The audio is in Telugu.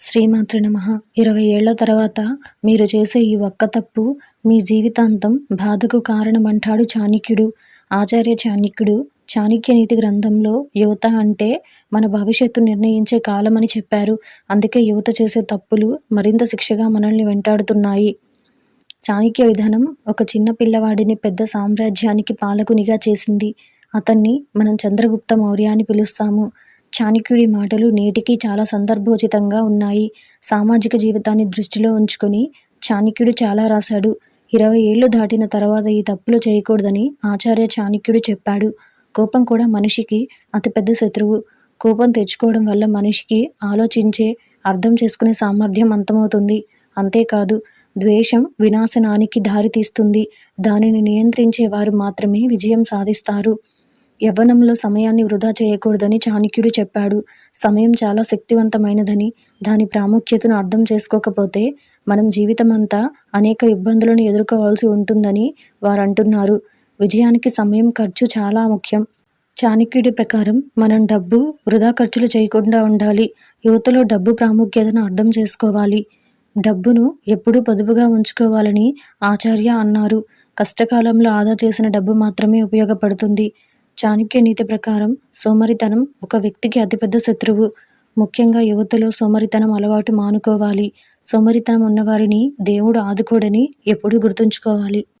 శ్రీమాతృ నమ. ఇరవై ఏళ్ళ తర్వాత మీరు చేసే ఈ ఒక్క తప్పు మీ జీవితాంతం బాధకు కారణమంటాడు చాణిక్యుడు. ఆచార్య చాణిక్యుడు చాణిక్య నీతి గ్రంథంలో యువత అంటే మన భవిష్యత్తు నిర్ణయించే కాలమని చెప్పారు. అందుకే యువత చేసే తప్పులు మరింత శిక్షగా మనల్ని వెంటాడుతున్నాయి. చాణిక్య విధానం ఒక చిన్న పిల్లవాడిని పెద్ద సామ్రాజ్యానికి పాలకునిగా చేసింది. అతన్ని మనం చంద్రగుప్త మౌర్య అని పిలుస్తాము. చాణక్యుడి మాటలు నేటికి చాలా సందర్భోచితంగా ఉన్నాయి. సామాజిక జీవితాన్ని దృష్టిలో ఉంచుకొని చాణక్యుడు చాలా రాశాడు. ఇరవై ఏళ్ళు దాటిన తర్వాత ఈ తప్పులు చేయకూడదని ఆచార్య చాణక్యుడు చెప్పాడు. కోపం కూడా మనిషికి అతిపెద్ద శత్రువు. కోపం తెచ్చుకోవడం వల్ల మనిషికి ఆలోచించే అర్థం చేసుకునే సామర్థ్యం అంతమవుతుంది. అంతేకాదు ద్వేషం వినాశనానికి దారితీస్తుంది. దానిని నియంత్రించే వారు మాత్రమే విజయం సాధిస్తారు. యవ్వనంలో సమయాన్ని వృధా చేయకూడదని చాణక్యుడు చెప్పాడు. సమయం చాలా శక్తివంతమైనదని దాని ప్రాముఖ్యతను అర్థం చేసుకోకపోతే మనం జీవితమంతా అనేక ఇబ్బందులను ఎదుర్కోవాల్సి ఉంటుందని వారు అంటున్నారు విజయానికి సమయం ఖర్చు చాలా ముఖ్యం. చాణక్యుడి ప్రకారం మనం డబ్బు వృధా ఖర్చులు చేయకుండా ఉండాలి. యువతలో డబ్బు ప్రాముఖ్యతను అర్థం చేసుకోవాలి. డబ్బును ఎప్పుడూ పొదుపుగా ఉంచుకోవాలని ఆచార్య అన్నారు. కష్టకాలంలో ఆదా చేసిన డబ్బు మాత్రమే ఉపయోగపడుతుంది. చాణక్య నీతి ప్రకారం సోమరితనం ఒక వ్యక్తికి అతిపెద్ద శత్రువు. ముఖ్యంగా యువతలో సోమరితనం అలవాటు మానుకోవాలి. సోమరితనం ఉన్నవారిని దేవుడు ఆదుకోడని ఎప్పుడూ గుర్తుంచుకోవాలి.